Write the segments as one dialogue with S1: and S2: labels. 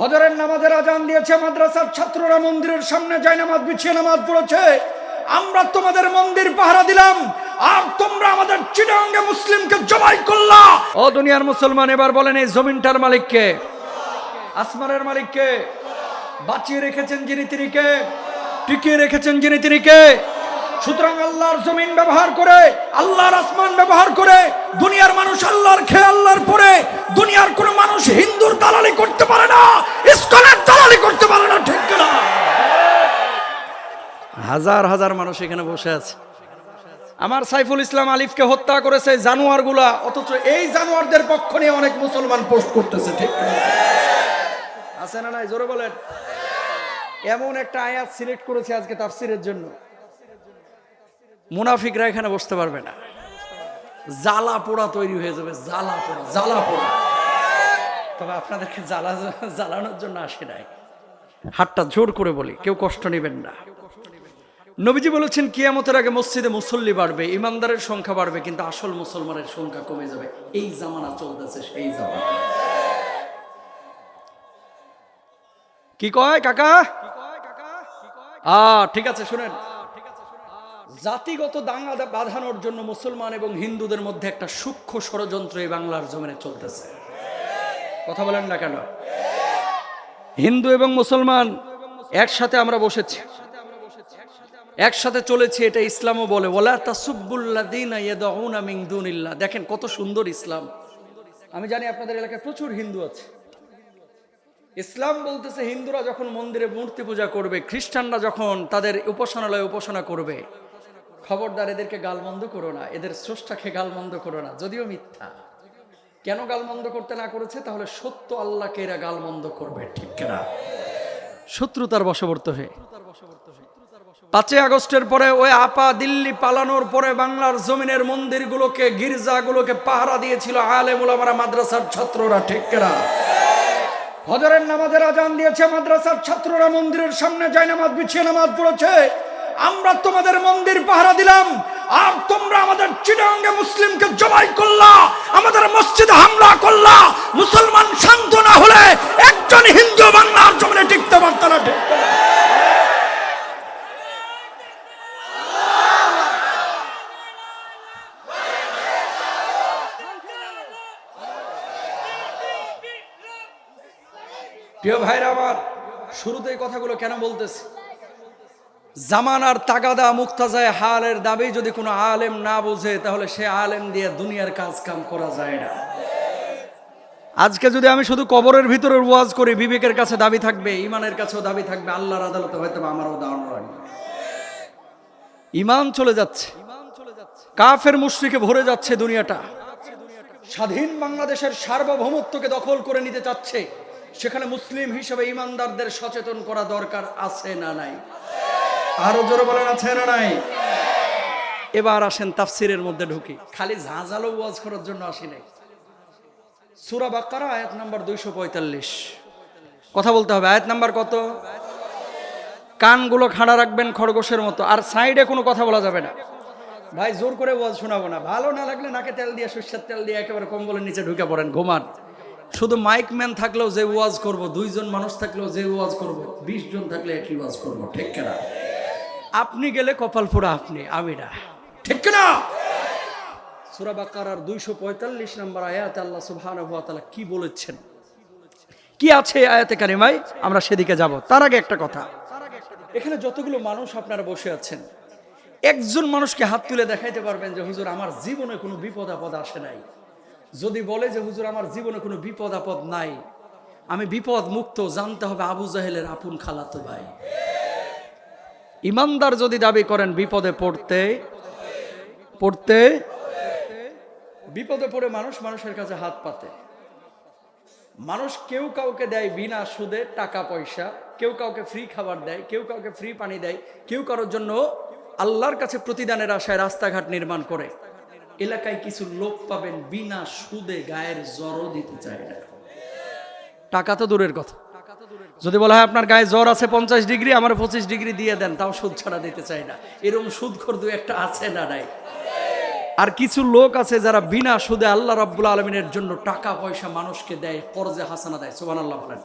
S1: হজরের নামাজের আজান দিয়েছে মাদ্রাসার ছাত্ররা মন্দিরের সামনে যায়, নামাজ বিছিয়ে নামাজ পড়েছে। আমরা তোমাদের মন্দির পাহারা দিলাম, আর তোমরা আমাদের চিটাঙ্গে মুসলিমকে জবাই করলা। ও দুনিয়ার মুসলমান, এবার বলেন এই জমিনটার মালিককে। আসমানের মালিককে। বাঁচিয়ে রেখেছেন যিনি তিনি কে টিকিয়ে রেখেছেন যিনি তিনি কে সুতরাং আল্লাহর জমিন ব্যবহার করে, আল্লাহর আসমান ব্যবহার করে, দুনিয়ার মানুষ আল্লাহর খেয়ে আল্লাহর পরে, দুনিয়ার কোনো মানুষ হিন্দুর দালালি করতে পারে না, ইস্কনের দালালি করতে পারে না, ঠিক না হাজার হাজার মানুষ এখানে বসে আছে। আমার সাইফুল ইসলাম আলিফকে হত্যা করেছে জানোয়ারগুলা, অথচ এই জানোয়ারদের পক্ষ নিয়ে অনেক মুসলমান পোস্ট করতেছে, ঠিক আছে না নাই? জোরে বলেন। এমন একটা আয়াত সিলেক্ট করেছে আজকে তাফসিরের জন্য। মুনাফিকরা এখানে বসতে পারবে না। জ্বালা পোড়া তৈরি হয়ে যাবে, জ্বালা পোড়া জ্বালা পোড়া। তবে আপনাদেরকে জ্বালা, জ্বালানোর জন্য আসে নাই। হাতটা জোর করে বলি, কেউ কষ্ট নেবেন না। নবীজি বলেছেন, কিয়ামতের আগে মসজিদে মুসল্লি বাড়বে, ইমানদারের সংখ্যা বাড়বে, কিন্তু আসল মুসলমানের সংখ্যা কমে যাবে। এই জামানা চলতেছে, সেই জামানা। কি কয় কাকা? আ, ঠিক আছে, শুনেন। জাতিগত দাঙ্গা বাঁধানোর জন্য মুসলমান এবং হিন্দুদের মধ্যে একটা সূক্ষ্ম ষড়যন্ত্র এই বাংলার জমিনে চলতেছে। কথা বলেন না কেন? হিন্দু এবং মুসলমান একসাথে আমরা বসেছি। একসাথে চলেছি, এটা ইসলামও বলে। দেখেন কত সুন্দর ইসলাম। আমি জানি আপনাদের এলাকায় প্রচুর হিন্দু আছে। ইসলাম বলতেছে, হিন্দুরা যখন মন্দিরে মূর্তি পূজা করবে, খ্রিস্টানরা যখন তাদের উপাসনালয়ে উপাসনা করবে খবরদার এদেরকে গালমন্দ করো না, এদের স্রষ্টাকে গালমন্দ করো না, যদিও মিথ্যা। কেন গালমন্দ করতে না করেছে? তাহলে সত্য আল্লাহকে এরা গালমন্দ করবে, ঠিক না শত্রুতার বশবর্ত হয়ে। পাঁচই আগস্টের পরে ওই আপা দিল্লি পালানোর পরে বাংলার জমিনের মন্দিরগুলোকে, গির্জাগুলোকে পাহারা দিয়েছিল আলেমুলামারা মাদ্রাসার ছাত্ররা, ঠিক না হজরের নামাজের আজান দিয়েছে মাদ্রাসার ছাত্ররা মন্দিরের সামনে যায় বিছিয়ে নামাজ পড়েছে। আমরা তোমাদের মন্দির পাহারা দিলাম। আর তোমরা আমাদের চিটাঙ্গে মুসলিমকে জবাই করলা, আমাদের মসজিদে হামলা করলা। মুসলমান শান্ত না হলে একজন হিন্দু বাংলার জমিনে টিকতে পারত না? প্রিয় ভাইরা আমার শুরুতে কথাগুলো কেন বলতেছি? জামানার তাগাদা মুক্তাজায় হালের দাবি, যদি কোনো আলেম না বোঝে, তাহলে সে আলেম দিয়ে দুনিয়ার কাজ কাম করা যায় না। আজকে যদি আমি শুধু কবরের ভিতরে ওয়াজ করি, বিবেকের কাছে দাবি থাকবে, ইমানের কাছেও দাবি থাকবে, আল্লাহর আদালতে হয়তো আমারও দাঁড়ানো রাখবে ইমান চলে যাচ্ছে। কাফের মুশ্রিকে ভরে যাচ্ছে দুনিয়াটা। স্বাধীন বাংলাদেশের সার্বভৌমত্বকে দখল করে নিতে চাচ্ছে। সেখানে মুসলিম হিসেবে ইমানদারদের সচেতন করা দরকার আছে না নাই? আরও জোরে বলেন, আছে না নাই? এবার আসেন তাফসিরের মধ্যে ঢুকি। খালি ঝাঁঝালো ওয়াজ করার জন্য আসি নাই। সুরা বাক্কারা আয়াত নাম্বার দুইশো পঁয়তাল্লিশ। কথা বলতে হবে, আয়াত নাম্বার কত? কানগুলো খাড়া রাখবেন খরগোশের মতো, আর সাইডে কোনো কথা বলা যাবে না। ভাই, জোর করে ওয়াজ শোনাবো না। ভালো না লাগলে নাকে তেল দিয়ে, সর্ষের তেল দিয়ে একেবারে কম্বলের নিচে ঢুকে পড়েন, ঘুমান। শুধু মাইক ম্যান থাকলেও যে ওয়াজ করব, দুইজন মানুষ থাকলেও যে ওয়াজ করব, বিশ জন থাকলে একই ওয়াজ করব, ঠিক না আপনি গেলে কপাল পোড়া আপনি আমি না ঠিক না সুরা বাকারার দুইশো পঁয়তাল্লিশ নম্বর আয়াত আল্লাহ সুবহানাহু কি বলেছেন? কি আছে আয়াতে কারিমাই আমরা সেদিকে যাব। তার আগে একটা কথা। এখানে যতগুলো মানুষ আপনারা বসে আছেন, একজন মানুষকে হাত তুলে দেখাইতে পারবেন যে, হুজুর, আমার জীবনে কোনো বিপদ আপদ আসে নাই। যদি বলে যে, হুজুর, আমার জীবনে কোনো বিপদ আপদ নাই, আমি বিপদ মুক্ত জানতে হবে আবু জাহেলের আপন খালাতো ভাই। ইমানদার যদি দাবি করেন, বিপদে পড়তে পড়তে, বিপদে পড়ে মানুষ মানুষের কাছে হাত পাতে। মানুষ কেউ কাউকে দেয় বিনা সুদে টাকা, পয়সা, কেউ কাউকে ফ্রি খাবার দেয়, কেউ কাউকে ফ্রি পানি দেয়, কেউ কারোর জন্য আল্লাহর কাছে প্রতিদানের আশায় রাস্তাঘাট নির্মাণ করে। এলাকায় কিছু লোক পাবেন বিনা সুদে গায়ের জ্বরও দিতে চায় না। টাকা তো দূরের কথা। যদি বলা হয় আপনার গায়ে জ্বর আছে পঞ্চাশ ডিগ্রি, আমার পঁচিশ ডিগ্রি দিয়ে দেন, তাও সুদ ছাড়া দিতে চাই না। এরম সুদখর দু একটা আছে না নাই? আর কিছু লোক আছে যারা বিনা সুদে আল্লাহ রব্বুল আলমিনের জন্য টাকা পয়সা মানুষকে দেয় করজে হাসানা দেয় সোহান আল্লাহ বলেন।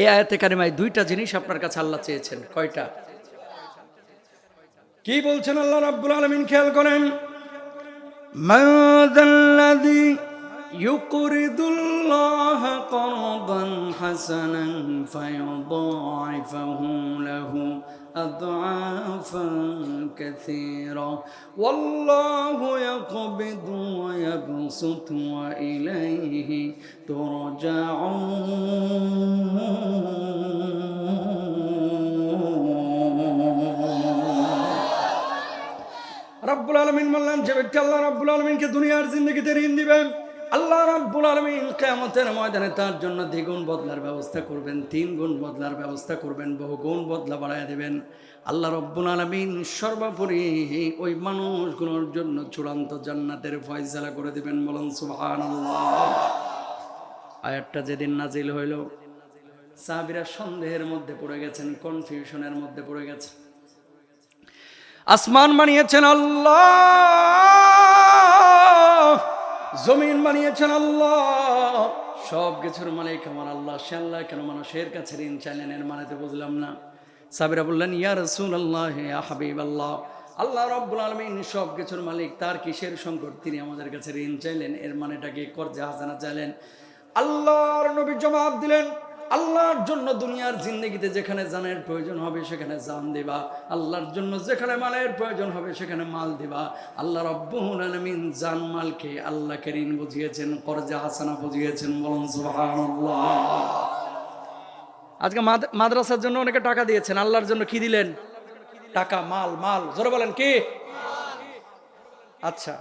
S1: এ আয়াতে কারিমায় দুইটা জিনিস আপনার কাছে আল্লাহ চেয়েছেন, কয়টা? কি বলছেন আল্লাহ রব্বুল আলমিন? খেয়াল করেন। يقرض الله قرضا حسنا فيضاعفه له أضعافا كثيرة والله يقبض ويبسط وإليه ترجعون রব্বুল আলমিন বললেন যে ব্যক্তি আল্লাহ রব্বুল আলমিনকে দুনিয়ার জিন্দগিতে ঋণ দিবেন আল্লাহ রব্বুল আলমিন কেমতের ময়দানে তার জন্য দ্বিগুণ বদলার ব্যবস্থা করবেন তিন গুণ বদলার ব্যবস্থা করবেন বহু গুণ বদলা বাড়ায় দেবেন। আল্লাহ রব্বুল আলমিন সর্বোপরি ওই মানুষগুলোর জন্য চূড়ান্ত জান্নাতের ফয়সালা করে দেবেন বলুন সুবহান আয়াতটা যেদিন নাজিল হইল, সাহাবিরা সন্দেহের মধ্যে পড়ে গেছেন কনফিউশনের মধ্যে পড়ে গেছেন। আসমান মানিয়েছেন আল্লাহ। জমিন বানিয়েছেন আল্লাহ। সব কিছুর মালিক আমার আল্লাহ। সে কেন মানুষের কাছে ঋণ চাইলেন এর মানে তো বুঝলাম না। সাবিরা বললেন ইয়ার রসুল আল্লাহ হে হাবিব আল্লাহ আল্লাহ রব্বুল আলমিন সব কিছুর মালিক, তার কিসের সংকট? তিনি আমাদের কাছে ঋণ চাইলেন, এর মানেটাকে কর্জে হাসানা চাইলেন। আল্লাহর নবী জবাব দিলেন আল্লাহর জন্য দুনিয়ার জিন্দগিতে যেখানে জানের প্রয়োজন হবে সেখানে জান দিবা। আল্লাহর জন্য যেখানে মালের প্রয়োজন হবে সেখানে মাল দিবা। আল্লাহ রব্বুল আলমিন জান মালকে আল্লাহকে ঋণ বুঝিয়েছেন, কর্জে হাসানা বুঝিয়েছেন, বলুন আজকে মাদ্রাসার জন্য অনেকে টাকা দিয়েছেন, আল্লাহর জন্য কি দিলেন? টাকা, মাল মাল। জোরে বলেন কি? আচ্ছা।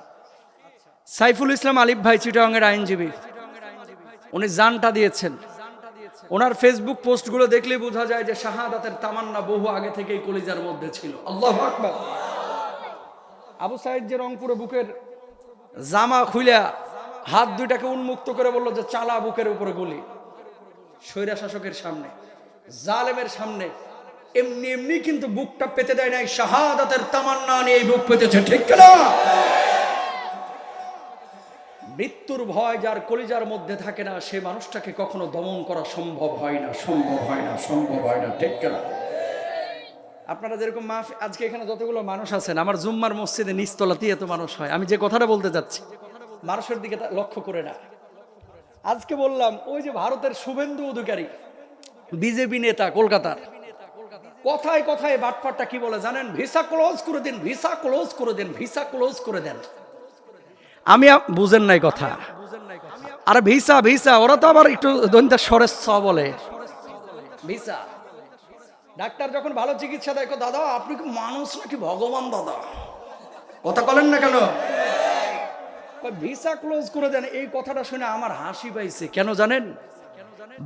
S1: সাইফুল ইসলাম আলিফ ভাই চিটাঙ্গের আইনজীবী। উনি জানটা দিয়েছেন। ওনার ফেসবুক পোস্টগুলো দেখলেই বোঝা যায় যে শাহাদাতের তামান্না বহু আগে থেকেই কলিজার মধ্যে ছিল। আল্লাহ আকবার। আবু সাইদ যে রংপুরে বুকের জামা খুইলা হাত দুইটাকে উন্মুক্ত করে বলল যে চালা বুকের উপরে গুলি। স্বৈরা শাসকের সামনে, জালেমের সামনে, এমনি এমনি কিন্তু বুকটা পেতে দেয় নাই, শাহাদাতের তামান্না নিয়ে বুক পেতেছে, ঠিক না মৃত্যুর ভয় যার কলিজার মধ্যে থাকে না, সে মানুষটাকে কখনো দমন করা সম্ভব হয় না, সম্ভব হয় না, সম্ভব হয় না, ঠিক না আপনারা যেরকম মাফ, আজকে এখানে যতগুলো মানুষ আছেন, আমার জুম্মার মসজিদে নিচতলাতেই এত মানুষ হয়। আমি যে কথাটা বলতে যাচ্ছি, মানুষের দিকে লক্ষ্য করে না। আজকে বললাম, ওই যে ভারতের শুভেন্দু অধিকারী, বিজেপি নেতা কলকাতার, কথায় কথায় বাটপাটটা কি বলে জানেন? ভিসা ক্লোজ করে দিন, ভিসা ক্লোজ করে দিন, ভিসা ক্লোজ করে দেন। আমি বুঝেন নাই কথা। আর ভিসা ভিসা, ওরা তো আবার একটু দন্তা সরেস বলে। ভিসা। ডাক্তার যখন ভালো চিকিৎসা দেয় দাদা, আপনি কি মানুষ নাকি ভগবান, দাদা? কথা বলেন না কেন? ভিসা ক্লোজ করে দেন। এই কথাটা শুনে আমার হাসি পাইছে। কেন জানেন?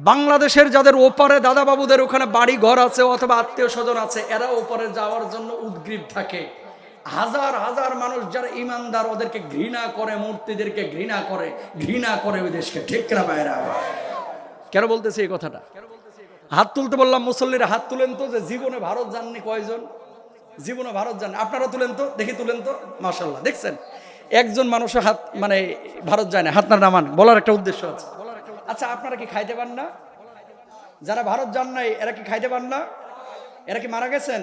S1: বাংলাদেশের যাদের ওপারে দাদা বাবুদের ওখানে বাড়ি ঘর আছে অথবা আত্মীয় স্বজন আছে, এরা ওপারে যাওয়ার জন্য উদ্গ্রীব থাকে। হাজার হাজার মানুষ যারা ইমানদার, ওদেরকে ঘৃণা করে, মূর্তিদেরকে ঘৃণা করে ঘৃণা করে ওই দেশকে। ঠিক না বাইরে কেন বলতেছে এই কথাটা? হাত তুলতে বললাম, মুসল্লিরা হাত তুলেন তো যে জীবনে ভারত যাননি কয়জন? জীবনে ভারত যান আপনারা তুলেন তো, দেখি তুলেন তো। মার্শাল্লাহ দেখছেন? একজন মানুষের হাত মানে ভারত যায় না, হাত না নামান, বলার একটা উদ্দেশ্য আছে। আচ্ছা আপনারা কি খাইতে পান না? যারা ভারত যান নাই, এরা কি খাইতে পান না? এরা কি মারা গেছেন?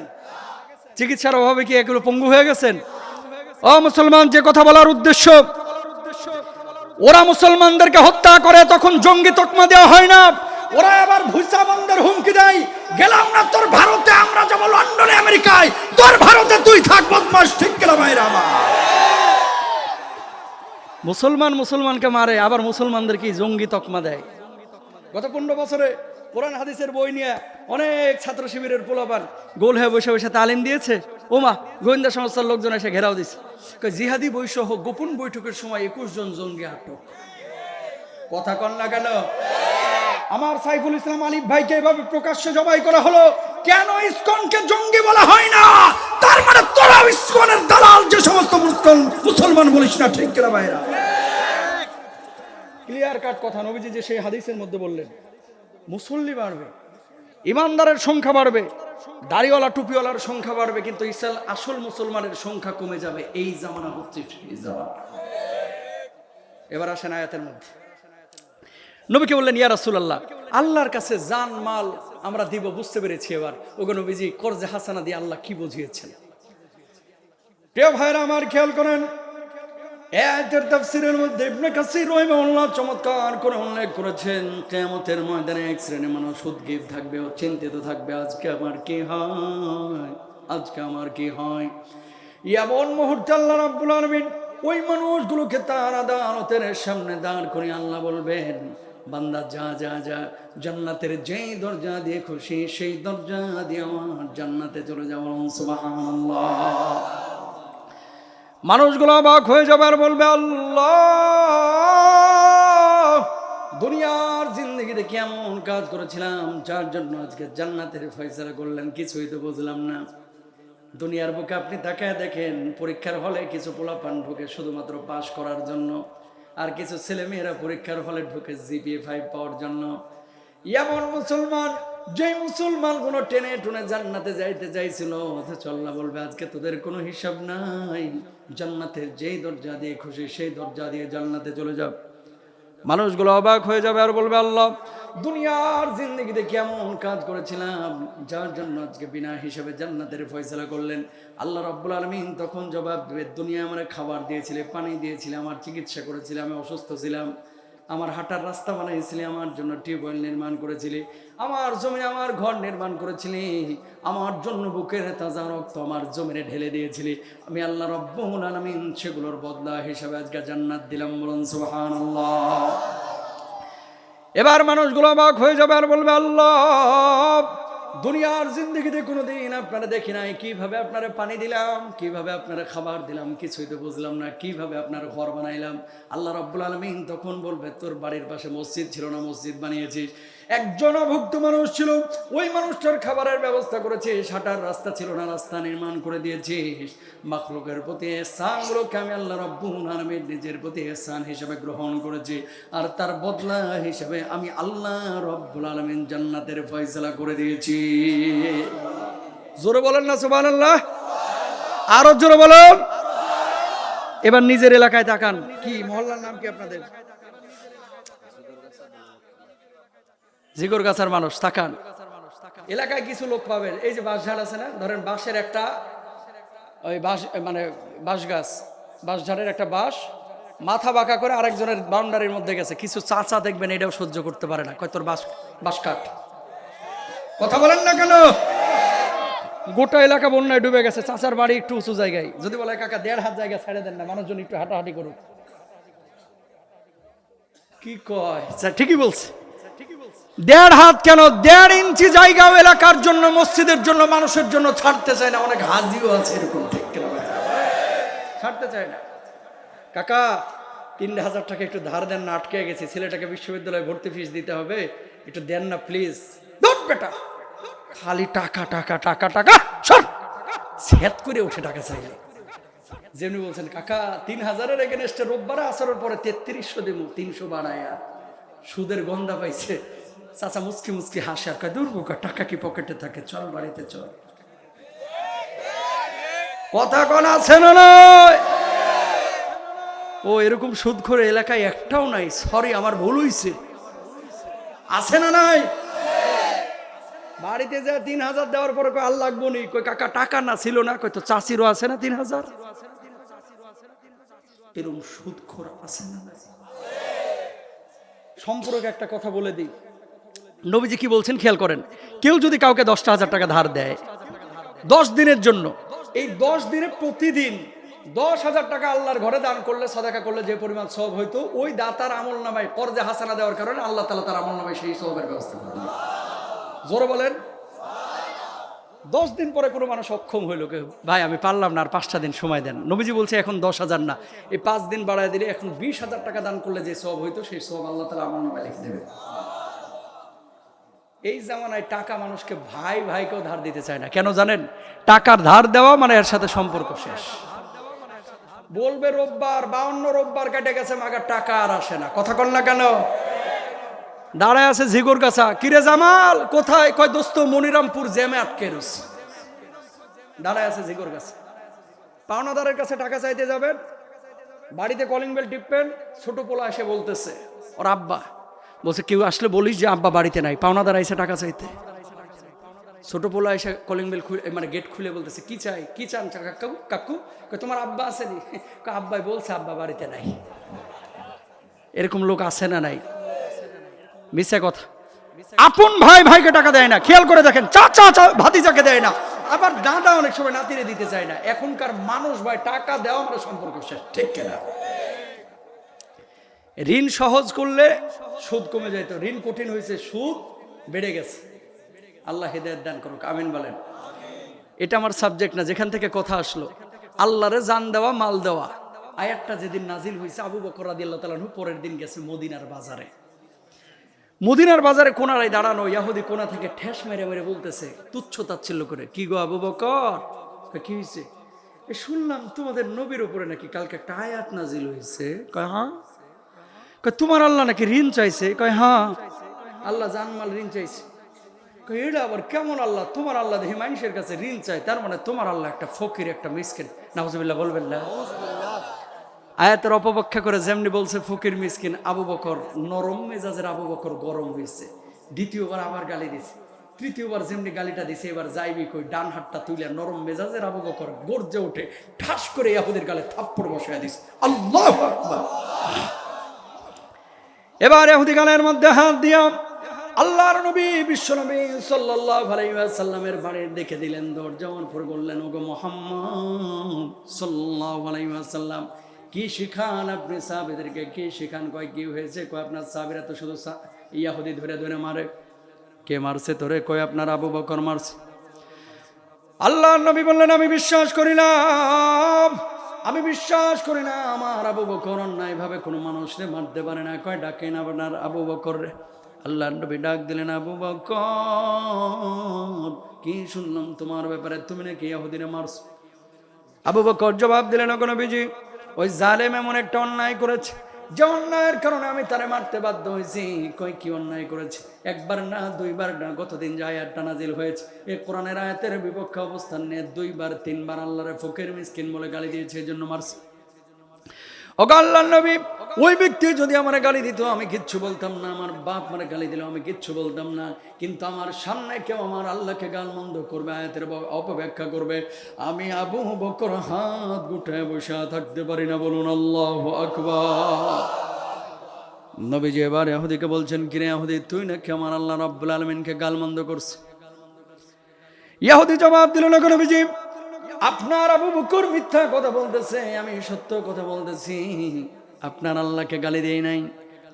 S1: চিকিৎসার অভাবে কি এগুলো পঙ্গু হয়ে গেছেন? অ, মুসলমান, যে কথা বলার উদ্দেশ্য, ওরা মুসলমানদেরকে হত্যা করে, তখন জঙ্গি তকমা দেওয়া হয় না। ওরা আবার ভুসা বন্ধের হুমকি দেয়। গেলাম না তোর ভারতে, আমরা যাব লন্ডনে, আমেরিকায়। তোর ভারতে তুই থাক, বদমাস। ঠিক গেলাম আমার? মুসলমান মুসলমানকে মারে, আবার মুসলমানদেরকে জঙ্গি তকমা দেয়? গত পনেরো বছরে কোরআন হাদিসের বই নিয়ে অনেক ছাত্র শিবিরের পোলাপান গোল হয়ে বসে বসে তালিম দিয়েছে। ওমা, গোয়েন্দা সংস্থার লোকজন এসে ঘেরাও দিচ্ছে জিহাদি বই সহ গোপন বৈঠকের সময় একুশ জন জঙ্গি আটক। কথা কন না কেন? আমার সাইফুল ইসলাম আলিফ ভাইকে এভাবে প্রকাশ্যে জবাই করা হলো, কেন ইসকনকে জঙ্গি বলা হয় না? তার মানে তোরা ইসকনের দালাল, যে সমস্ত মুসলমান বলিস না, ঠিক কিনা ভাইরা? ক্লিয়ার কাট কথা, নবীজি যে সেই হাদিসের মধ্যে বললেন মুসল্লি বাড়বে, ইমানদারের সংখ্যা বাড়বে, দাড়িওয়ালা, টুপিওয়ালার সংখ্যা বাড়বে, কিন্তু ইসলাম আসল মুসলমানের সংখ্যা কমে যাবে এই জামানা হচ্ছে এবার আসেন আয়াতের মধ্যে। নবীকে বললেন, ইয়া রাসূলুল্লাহ, আল্লাহর কাছে জান, মাল আমরা দিব, বুঝতে পেরেছি এবার। ওগো নবীজি, কর্জে হাসানা দিয়ে আল্লাহ কি বুঝিয়েছেন? প্রিয় ভাইরা আমার খেয়াল করেন এতের তাফসিরের মধ্যে ইবনে কাসির রাহিমাহুল্লাহ চমৎকার করে উল্লেখ করেছেন, কিয়ামতের ময়দানে এক শ্রেণির মানুষ উদ্গীব থাকবে ও চিন্তিত থাকবে, আজকে আমার কি হয়? আজকে আমার কি হয়? এমন মুহূর্তে আল্লাহ রাব্বুল আলামিন ওই মানুষগুলোকে তার আদালতের সামনে দাঁড় করে আল্লাহ বলবেন, বান্দা যা যা যা, জান্নাতের যেই দরজা দিয়ে খুশি, সেই দরজা দিয়ে আমার জান্নাতে চলে যাওয়া। সুবহানাল্লাহ। মানুষগুলো অবাক হয়ে যাবে আর বলবে, আল্লাহ, দুনিয়ার জিন্দগিতে কেমন কাজ করেছিলাম, যার জন্য আজকে জান্নাতের ফয়সালা করলেন, কিছুই তো বুঝলাম না। দুনিয়ার বুকে আপনি তাকায় দেখেন, পরীক্ষার হলে কিছু পোলাপান ঢুকে শুধুমাত্র পাশ করার জন্য, আর কিছু ছেলেমেয়েরা পরীক্ষার হলে ঢুকে জিপিএ ফাইভ পাওয়ার জন্য। এমন মুসলমান যে মুসলমান কোনো টেনে টুনে জান্নাতে যাইতে চাইছিল, অথচ আল্লাহ বলবে, আজকে তোদের কোনো হিসাব নাই। জান্নাতের যেই দরজা দিয়ে খুশি, সেই দরজা দিয়ে জান্নাতে চলে যাও। মানুষগুলো অবাক হয়ে যাবে আর বলবে, আল্লাহ, দুনিয়ার জিন্দগিতে কেমন কাজ করেছিলাম। যার জন্য আজকে বিনা হিসেবে জান্নাতের ফয়সলা করলেন। আল্লাহ রব্বুল আলমিন তখন জবাব দেবে, দুনিয়া আমার খাবার দিয়েছিলে, পানি দিয়েছিলে, আমার চিকিৎসা করেছিলে, আমি অসুস্থ ছিলাম। আমার হাঁটার রাস্তা বানাইছিলি, আমার জন্য টিউবওয়েল নির্মাণ করেছিলি, আমার জমিনে আমার ঘর নির্মাণ করেছিলি, আমার জন্য বুকের তাজা রক্ত আমার জমিনে ঢেলে দিয়েছিলি। আমি আল্লাহ রব্বুল আলমিন সেগুলোর বদলা হিসাবে আজকে জান্নাত দিলাম, বলুন সুহান এবার মানুষগুলো অবাক হয়ে যাবে আর বলবে, আল্লাহ দুনিয়ার জিন্দগিতে কোনোদিন আপনারা দেখি নাই। কীভাবে আপনারা পানি দিলাম, কীভাবে আপনারা খাবার দিলাম, কিছুই তো বুঝলাম না। কীভাবে আপনার ঘর বানাইলাম। আল্লাহ রব্বুল আলমিন তখন বলবে, তোর বাড়ির পাশে মসজিদ ছিল না, মসজিদ বানিয়েছিস। একজন অভুক্ত মানুষ ছিল, ওই মানুষটার খাবারের ব্যবস্থা করেছিস। হাঁটার রাস্তা ছিল না, রাস্তা নির্মাণ করে দিয়েছিস। মাখলুকের প্রতি এসানগুলোকে আমি আল্লাহ রব্বুল আলমীর নিজের প্রতি এসান হিসেবে গ্রহণ করেছি। আর তার বদলা হিসেবে আমি আল্লাহ রব্বুল আলমিন জান্নাতের ফয়সলা করে দিয়েছি। জোরে বলেন না সুবান আল্লাহ আরও জোরে বলেন। এবার নিজের এলাকায় তাকান। কি, মহল্লার নাম কি আপনাদের? জিগর গাছার মানুষ, তাকান। এলাকায় কিছু লোক পাবেন। এই যে বাঁশ ঝাড় আছে না? ধরেন বাঁশের একটা, ওই বাঁশ মানে বাঁশ গাছ বাঁশ ঝাড়ের একটা বাঁশ, মাথা বাঁকা করে আরেকজনের বাউন্ডারির মধ্যে গেছে। কিছু চাচা দেখবেন, এটাও সহ্য করতে পারে না। কয় তোর বাঁশ বাঁশ কাঠ? কথা বলেন না কেন? গোটা এলাকা বন্যায় ডুবে গেছে চাচার বাড়ি একটু উঁচু জায়গায়। যদি বলে কাকা দেড় হাত জায়গা ছেড়ে দেন না মানুষজন একটু হাঁটাহাঁটি করুক। কি কয়? আচ্ছা, ঠিকই বলছে। দেড় হাত কেন? দেড় ইঞ্চি জায়গাও এলাকার জন্য মসজিদের জন্য মানুষের জন্য ছাড়তে চায় না। অনেক হাজিও আছে এরকম ঠিক কিনা? ছাড়তে চায় না। কাকা তিন হাজার টাকা একটু ধার দেন না আটকে গেছি। ছেলেটাকে বিশ্ববিদ্যালয়ে ভর্তি ফিস দিতে হবে। একটু দেন না প্লিজ। বেটা। খালি টাকা টাকা টাকা টাকা, সর। সেট করে উঠে টাকা চাইলে। যেমনি বলছেন, কাকা, তিন হাজারের এগেনস্টে রোববারে আসরের পরে তেত্রিশশো দেবো, তিনশো বাড়ায়া সুদের গন্ধা পাইছে। চাচা মুসকি মুসকি হাসে আর দূর বোকা, টাকা কি পকেটে থাকে? চল বাড়িতে, চল। কথা কোন আছে না নয় ও, এরকম সুদ করে এলাকায় একটাও নাই। সরি আমার ভুল হইছে। আছে না নাই? বাড়িতে যা তিন হাজার দেওয়ার পরে কই আর লাগবো নি কই কাকা, টাকা না, ছিল না। কই তো চাষিরও আছে না তিন হাজার? এরকম সুদখোর আছে না সম্পর্কে একটা কথা বলে দিই। নবীজি কি বলছেন খেয়াল করেন, কেউ যদি কাউকে দশটা হাজার টাকা ধার দেয়, দশ দিনের জন্য, এই দশ দিনে প্রতিদিন দশ হাজার টাকা আল্লাহর ঘরে দান করলে, সদাকা করলে যে পরিমাণ সব হইতো, ওই দাতার আমল নামায় কর্জে হাসানা দেওয়ার কারণে আল্লাহ তালা তার আমল নামায় সেই সবের ব্যবস্থা করে। জোরে বলেন। দশ দিন পরে কোনো মানুষ অক্ষম হইল কেউ। ভাই, আমি পারলাম না আর পাঁচটা দিন সময় দেন। নবীজি বলছে এখন দশ হাজার না। এই পাঁচ দিন বাড়ায় দিলে এখন বিশ হাজার টাকা দান করলে যে সব হইতো, সেই সব আল্লাহ তালা আমার নামায় লিখে দেবে এই জামানায় টাকা মানুষকে ভাই ভাইকেও ধার দিতে চায় না। কেন জানেন? টাকার ধার দেওয়া মানে এর সাথে সম্পর্ক শেষ। বলবে রোববার, বাউন্ন রোববার কেটে গেছে, মাগার টাকা আর আসে না। কথা কর না কেন? দাঁড়ায় আছে ঝিগুর কাছা। কিরে জামাল, কোথায়? কয়, দোস্ত, মনিরামপুর জ্যামে আটকে রয়েছে। দাঁড়ায় আছে ঝিগুর কাছে। পাওনাদারের কাছে টাকা চাইতে যাবেন। বাড়িতে কলিং বেল টিপবেন। ছোট পোলা এসে বলতেছে, ওর আব্বা। বলছে, কেউ আসলে বলিস যে আব্বা বাড়িতে নাই? পাওনাদার এসে টাকা চাইতে। ছোট পোলা এসে কলিং বেল খুলে মানে গেট খুলে বলতেছে, কি চাই? কি চান কাকু? কাকু? তোমার আব্বা আসেনি আব্বাই বলছে আব্বা বাড়িতে নাই। এরকম লোক আছে না নাই? মিশে কথা। আপন ভাই ভাইকে টাকা দেয় না, খেয়াল করে দেখেন, চাচা ভাতিজাকে দেয় না। আবার দাদা অনেক সময় নাতিরে দিতে চায় না, এখনকার মানুষ ভাই টাকা দেওয়া আমরা সম্পর্ক শেষ, ঠিক কিনা? ঋণ সহজ করলে সুদ কমে যেত ঋণ কঠিন হয়েছে, সুদ বেড়ে গেছে। আল্লাহ হেদায়ত দান করুক, আমিন বলেন। এটা আমার সাবজেক্ট না, যেখান থেকে কথা আসলো। আল্লাহরে জান দেওয়া, মাল দেওয়া। আয়াতটা যেদিন নাজিল হয়েছে, আবু বকর রাদিয়াল্লাহু তাআলা পরের দিন গেছে মদিনার বাজারে। মদিনার বাজারে কোনারায় দাঁড়ানো ইয়াহুদি কোনা থেকে ঠেস মেরে মেরে বলতেছে, তুচ্ছ তাচ্ছিল্য করে, কি গো আবু বকর? কি হয়েছে শুনলাম তোমাদের নবীর উপরে নাকি কালকে একটা আয়াত নাজিল হয়েছে কয় হ্যাঁ? তোমার আল্লাহ নাকি ঋণ চাইছে? কয় হ্যাঁ। আল্লাহ জানমাল ঋণ চাইছে। কয়, এটা আবার কেমন আল্লাহ? তোমার আল্লাহ দেখি মানুষের কাছে ঋণ চাই তার মানে তোমার আল্লাহ একটা ফকির, একটা মিসকিন। নাহজবিল্লাহ বলবেন না? আয়াতের অপব্যাখ্যা করে যেমনি বলছে ফকির, মিসকিন, আবু বকর, নরম মেজাজের আবু বকর গরম হয়েছে দ্বিতীয়বার আবার গালি দিছে। তৃতীয়বার যেমনি গালিটা দিছে, এবার যাইবি কই, ডান হাতটা তুলে নরম মেজাজের আবু বকর গর্জে ওঠে ঠাস করে ইয়াহুদের গালে থাপ্পড় বসায় দিছে। আল্লাহ এবার এহুদি গালের মধ্যে হাত দিয়া আল্লাহর নবী বিশ্বনবী সাল্লাল্লাহু আলাইহি ওয়াসাল্লামের বাড়ির দেখে দিলেন দরজাওয়ান পরে বললেন, ওগো মুহাম্মদ সাল্লাল্লাহু আলাইহি ওয়াসাল্লাম কি শিখান আপনি সাহাবীদেরকে? কি শিখান? কয়, কি হয়েছে? কয়, আপনার সাহাবীরা তো শুধু ইয়াহুদি ধরে ধরে মারে। কে মারছে ধরে কয়, আপনার আবু বকর মারছে। আল্লাহ নবী বললেন, আমি বিশ্বাস করিলাম আমি বিশ্বাস করি না। আমার আবু বকর অন্যায় ভাবে কোনো মানুষরে মারতে পারে না। কয়, ডাকেন আপনার আবু বকর রে। আল্লাহর নবী ডাক দিলেন, আবু বকর, কি শুনলাম তোমার ব্যাপারে? তুমি নাকি ইহুদিনে মারছো? আবু বকর জবাব দিলেন, ওগো নবীজি ওই জালেম এমন একটা অন্যায় করেছে। যে অন্যায়ের কারণে আমি তারে মারতে বাধ্য হয়েছি। কই কি অন্যায় করেছে? একবার না, দুইবার না, গতদিন যে আয়াতটা নাজিল হয়েছে। এই কোরআনের আয়াতের বিপক্ষে অবস্থান নিয়ে দুইবার, তিনবার আল্লাহরে ফকির, মিসকিন বলে গালি দিয়েছে এই জন্য মারছে। ওগো আল্লাহ নবী ওই ব্যক্তি যদি আমার গালি দিত, আমি কিচ্ছু বলতাম না, আমার বাপ আমার গালি দিল, আমি কিচ্ছু বলতাম না। কিন্তু আমার সামনে কেউ আমার আল্লাহকে গাল মন্দ করবে, আয়াতের অপব্যাখ্যা করবে, আমি আবু বকর হাত গুটায় বসে থাকতে পারি না, বলুন আল্লাহ আকবার। নবীজি এবার এহুদিকে বলছেন, কিরে এহুদি তুই নাকি আমার আল্লাহ রব্বুল আলমিনকে গালমন্দ করছে ইয়াহুদি জবাব দিল, না নবীজি, আপনার আবু বকর মিথ্যা কথা বলতেছে, আমি সত্য কথা বলতেছি। আপনার আল্লাহকে গালি দেই নাই।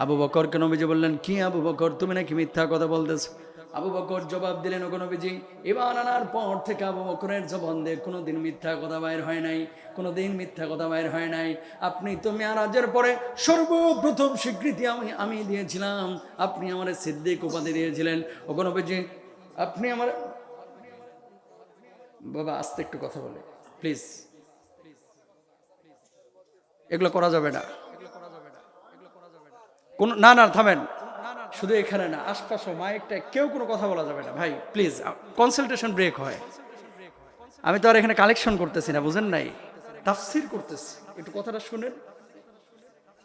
S1: আবু বকরকে নবীজি বললেন, কি আবু বকর, তুমি নাকি মিথ্যা কথা বলতেছো? আবু বকর জবাব দিলেন, ওগো নবীজি এবার আনার পর থেকে আবু বকরের জবান দিয়ে কোনোদিন মিথ্যা কথা বাইর হয় নাই, কোনোদিন মিথ্যা কথা বাইর হয় নাই। আপনি তো মেয়ারাজের পরে সর্বপ্রথম স্বীকৃতি আমি আমি দিয়েছিলাম। আপনি আমার সিদ্দিক উপাধি দিয়েছিলেন। ওগো নবীজি, আপনি আমার বাবা, আস্তে একটু কথা বলে, প্লিজ। এগুলো করা যাবে না। কোন না না, থামেন। শুধু এখানে না আশপাশে মাইকটা কেউ কোনো কথা বলা যাবে না। ভাই প্লিজ কনসালটেশন ব্রেক হয়। আমি তো আর এখানে কালেকশন করতেছি না, বুঝেন নাই? তাফসির করতেছি। একটু কথাটা শুনেন।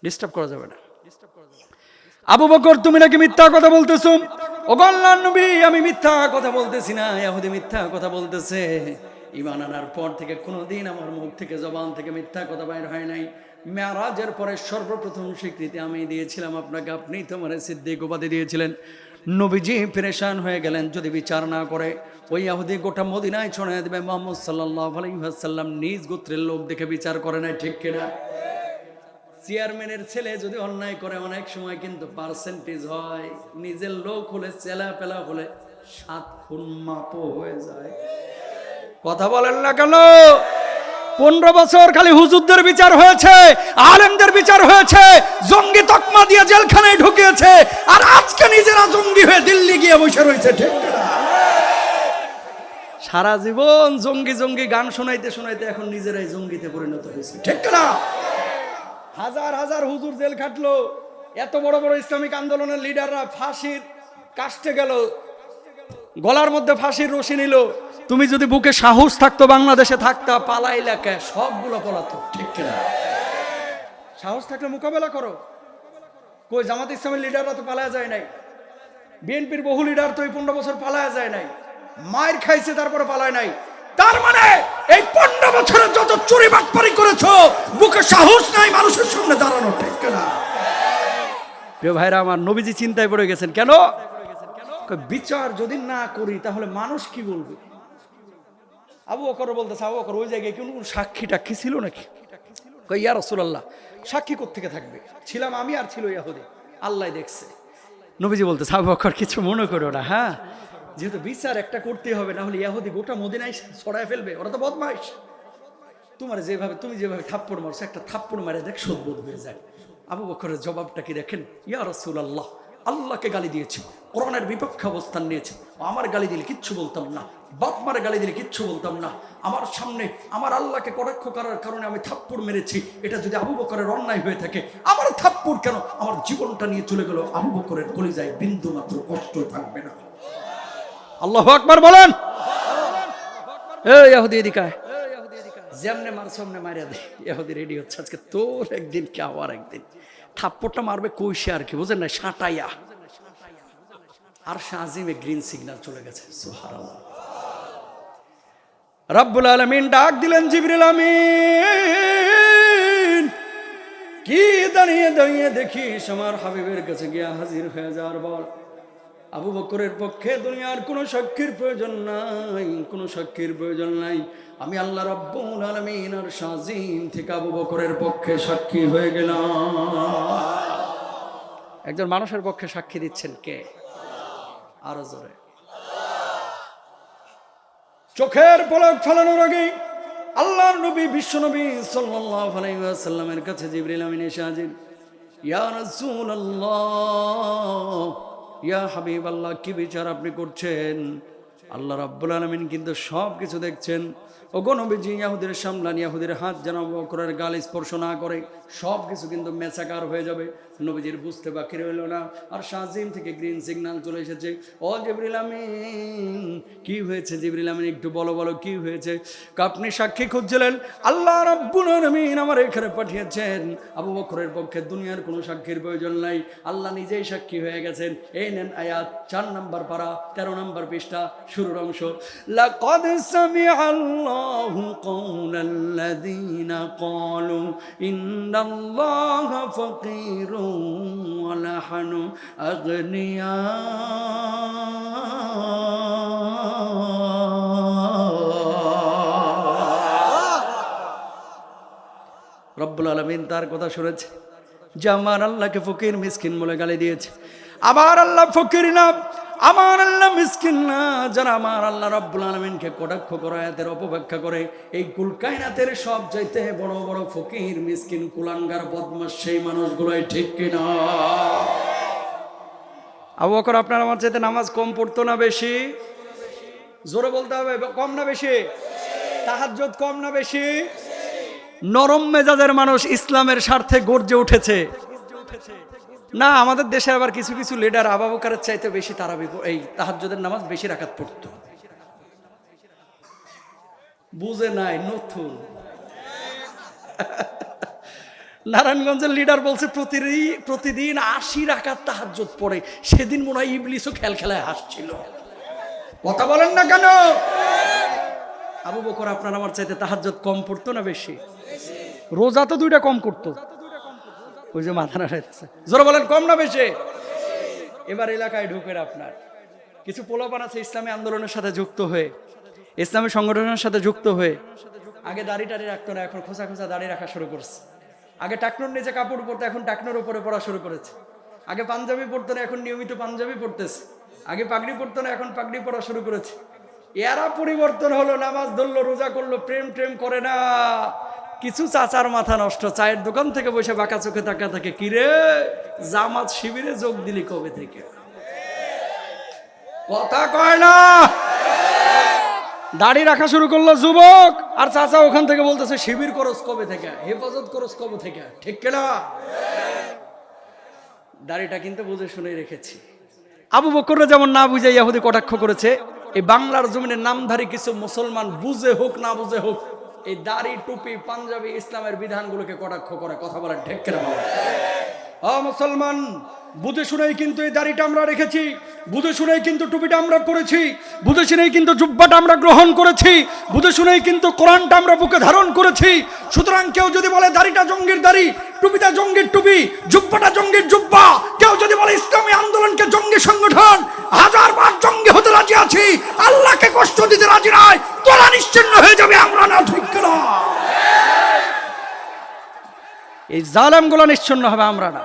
S1: ডিস্টার্ব করা যাবে না। আবু বকর, তুমি নাকি মিথ্যা কথা বলতেছো? ও গল্লার নবী, আমি মিথ্যা কথা বলতেছি না, ইয়াহুদি মিথ্যা কথা বলতেছে। ইমান আনার পর থেকে কোনোদিন আমার মুখ থেকে জবান থেকে মিথ্যা কথা বাইর হয় নাই। মেয়ারাজের পরে সর্বপ্রথম স্বীকৃতি আমি দিয়েছিলাম আপনাকে। আপনি তোমার সিদ্দিক উপাধি দিয়েছিলেন। নবীজি পরেশান হয়ে গেলেন যদি বিচার না করে। ওই ইয়াহুদি গোটা মদিনায় ছড়াই দেবে। মোহাম্মদ সাল্লাহ আলাইসাল্লাম নিজ গোত্রের লোক দেখে বিচার করে নাই, ঠিক কিনা? চেয়ারম্যানের ছেলে যদি অন্যায় করে, অনেক সময় কিন্তু পার্সেন্টেজ হয়। নিজের লোক হলে চেলা পেলা হলে সাত খুন মাপও হয়ে যায়। কথা বলেন না কেন? পনেরো বছর খালি হুজুরদের বিচার হয়েছে, আলেমদের বিচার হয়েছে, জঙ্গি তকমা দিয়ে জেলখানায় ঢুকিয়েছে, আর আজকে নিজেরা জঙ্গি হয়ে দিল্লি গিয়ে বসে রয়েছে সারা জীবন জঙ্গি জঙ্গি গান শোনাইতে শোনাইতে এখন নিজেরাই জঙ্গিতে পরিণত হয়েছে, ঠিক না হাজার হাজার হুজুর জেল খাটলো, এত বড় বড় ইসলামিক আন্দোলনের লিডাররা ফাঁসির কাস্টে গেল, গলার মধ্যে ফাঁসির রশি নিল তুমি যদি বুকে সাহস থাকতো বাংলাদেশে থাকতা পালা এলাকায় সবগুলো পলাতো ঠিক কিনা? সাহস থাকলে মোকাবেলা করো। কই, জামাত ইসলামের লিডাররা তো পালায়া যায় নাই। বিএনপির বহু লিডার তো এই পনেরো বছর পালায়া যায় নাই। মায়ের খাইছে, তারপরে পালায় নাই। তার মানে এই পনেরো বছরে যত চুরি বাটপারি করেছ, বুকে সাহস নাই মানুষের সামনে দাঁড়ানো, ঠিক না প্রিয় ভাইরা, আমার নবীজি চিন্তায় পড়ে গেছেন, কেন? বিচার যদি না করি, তাহলে মানুষ কি বলবে? আবু অকর বলতেছে, আবু বকর, ওই জায়গায় কোন সাক্ষী টাক্ষী ছিল নাকি? ইয়া রসুলাল্লাহ, সাক্ষী থেকে থাকবে? ছিলাম আমি আর ছিল ইয়াহুদি। আল্লাহ দেখছে। নবীজি বলতেছে, আবু বকর, কিছু মনে করো না হ্যাঁ? যেহেতু বিচার একটা করতে হবে না হলে ইয়াহুদি গোটা মদিনায় ছড়ায় ফেলবে, ওরা তো বদমাইশ। তোমার যেভাবে, তুমি যেভাবে থাপ্পড় মারছো, একটা থাপ্পড় মারে দেখ সদবোধ হয়ে যায়। আবু বকরের জবাবটা কি দেখেন? ইয়া রসুল আল্লাহ আল্লাহকে গালি দিয়েছে, কোরআনের বিপক্ষে অবস্থান নিয়েছে। আমার গালি দিলে কিচ্ছু বলতাম না, বাপ মারে গালি দিলে কিচ্ছু বলতাম না। আমার সামনে আমার আল্লাহকে কটাক্ষ করার কারণে আমি থাপ্পড় মেরেছি, এটা যদি আবু বকরের অন্যায় হয়ে থাকে, আমার থাপ্পড় কেন? আমার জীবনটা নিয়ে চলে গেল আবু বকরের কলিজায়, বিন্দু মাত্র কষ্ট থাকবে না। আল্লাহ আকবার বলেন। যেমনে মার সামনে মারিয়া দেয় ইহুদি রেডি হচ্ছে। আজকে তোর একদিন কে আবার একদিন? থাপ্পড়টা মারবে কইসে আর কি বুঝেন না? সাঁটাইয়া। আর শাহিমে গ্রিন সিগন্যাল চলে গেছে রব্বুল আলমিন ডাক দিলেন জিবরুল আমিন। কি দাঁড়িয়ে দাঁড়িয়ে দেখিস আমার হাবিবের কাছে গিয়া হাজির হয়ে যাওয়ার বল। আবু বকরের পক্ষে দুনিয়ার কোনো সাক্ষীর প্রয়োজন নাই, কোনো সাক্ষীর প্রয়োজন নাই। আমি আল্লাহ রব্বুল আলমিন আর শাজিম থেকে আবু বকরের পক্ষে সাক্ষী হয়ে গেলাম। একজন মানুষের পক্ষে সাক্ষী দিচ্ছেন কে? আরও জোরে। চোখের পলক ফেলানোর আগে আল্লাহর নবী, বিশ্ব নবী আলাইহি কাছে জিবরিল আমিন এসে হাজির। ইয়া ইয়া হাবিব আল্লাহ কি বিচার আপনি করছেন? আল্লাহ রাব্বুল আলমিন কিন্তু সব কিছু দেখছেন। ও গণবিজি ইয়াহুদের সামলান, ইয়াহুদের হাত যেন বকরের গাল স্পর্শ না করে সব কিছু কিন্তু মেসাকার হয়ে যাবে। নবীজির বুঝতে বাকি রইল না। আর শাহজিম থেকে গ্রিন সিগন্যাল চলে এসেছে। ও জিবরিল আমিন কি হয়েছে জিবরিল আমিন? একটু বলো বলো, কি হয়েছে? আপনি সাক্ষী খুঁজছিলেন? আল্লাহ রাব্বুল আলামিন আমার এখানে পাঠিয়েছেন। আবু বকরের পক্ষে দুনিয়ার কোনো সাক্ষীর প্রয়োজন নাই। আল্লাহ নিজেই সাক্ষী হয়ে গেছেন। এই নেন আয়াত, চার নম্বর পারা, তেরো নম্বর পৃষ্ঠা, শুরুর অংশ। লাকাদ সামিআল্লাহু কওলাল্লাযীনা ক্বালু, ইন্নাল্লাহা ফাকীরুন ওয়া নাহনু আগনিয়া। রব্বুল আলমিন তার কথা শুনেছে। যে আমার আল্লাহকে ফকির মিসকিন বলে গালি দিয়েছে। আমার আল্লাহ ফকির না, আমার আল্লাহ মিসকিন না। যারা আমার আল্লাহ রব্বুল আলমিনকে কটাক্ষ করে এদের অপব্যাখ্যা করে, এই কুলকায়নাতের সব চাইতে বড় বড় ফকির, মিসকিন, কুলাঙ্গার, বদমাস সেই মানুষগুলোই ঠিক কিনা? আবু বকর, আপনার আমার চাইতে নামাজ কম পড়তো না বেশি? জোরে বলতে হবে, কম না বেশি? তাহাজ্জুদ কম না বেশি? নরম মেজাজের মানুষ ইসলামের স্বার্থে গর্জে উঠেছে। না, আমাদের দেশে আবার কিছু কিছু লিডার আবাবকারের চাইতে বেশি তারা এই তাহাজ্জুদের নামাজ বেশি রাখাত পড়তো। বুঝে নাই, নতুন। নারায়ণগঞ্জের লিডার বলছে প্রতিদিন প্রতিদিন আশি রাখাত তাহাজ্জুদ পড়ে। সেদিন মনে হয় ইবলিসও খেল খেলায় হাসছিল। কথা বলেন না কেন? আবু বকর, আপনার আমার চাইতে তাহাজ্জুদ কম পড়তো না বেশি? রোজা তো দুইটা কম করতো। ওই যে মাথা নাড়াইতেছে জোরে বলেন, কম না বেশি? এবার এলাকায় ঢুকেন আপনার। কিছু পোলাপান আছে ইসলামী আন্দোলনের সাথে যুক্ত হয়ে, ইসলামী সংগঠনের সাথে যুক্ত হয়ে, আগে দাড়ি টাড়ি রাখতো না, এখন খোঁচা খোঁচা দাড়ি রাখা শুরু করছে। আগে টাকনোর নিচে কাপড় পরতো, এখন টাকনোর উপরে পড়া শুরু করেছে। আগে পাঞ্জাবি পরতো না, এখন নিয়মিত পাঞ্জাবি পরতেছে। আগে পাগড়ি পরতো না, এখন পাগড়ি পরা শুরু করেছে। এরা পরিবর্তন হলো, নামাজ ধরলো, রোজা করল প্রেম প্রেম করে না। কিছু চাচার মাথা নষ্ট, চায়ের দোকান থেকে বসে বাঁকা চোখে তাকা থাকে কিরে জামাত শিবিরে যোগ দিলি কবে থেকে? কথা কয় না। দাড়ি রাখা শুরু করল যুবক, আর চাচা ওখান থেকে বলতেছে, শিবির করস কবে থেকে? হেফাজত করস কবে থেকে? ঠিক কেনা? দাড়িটা কিন্তু বুঝে শুনে রেখেছি। আবু বকররা যেমন না বুঝে ইয়াহুদি কটাক্ষ করেছে, এই বাংলার জমিনের নামধারী কিছু মুসলমান বুঝে হোক, না বুঝে হোক এই দাড়ি টুপি পাঞ্জাবি ইসলামের বিধানগুলোকে কটাক্ষ করে কথা বলার ঢেকের বলে আ মুসলমান, বুঝে শুনেই কিন্তু এই দাড়িটা আমরা রেখেছি, বুঝে শুনেই কিন্তু টুপিটা আমরা পরেছি বুঝে শুনেই কিন্তু জুব্বাটা আমরা গ্রহণ করেছি, বুঝে শুনেই কিন্তু কোরআনটা আমরা বুকে ধারণ করেছি। সুতরাং কেউ যদি বলে দাড়িটা জঙ্গির দাড়ি, টুপিটা জঙ্গির টুপি, জুব্বাটা জঙ্গির জুব্বা, কেউ যদি বলে ইসলামী আন্দোলনকে জঙ্গি সংগঠন হাজার বার জঙ্গি হতে রাজি আছি, আল্লাহকে কষ্ট দিতে রাজি নয় তোরা নিশ্চিন্ন হয়ে যাবে, আমরা না ঠিক না এই জালেমগুলো নিশ্চন্ন হবে আমরা না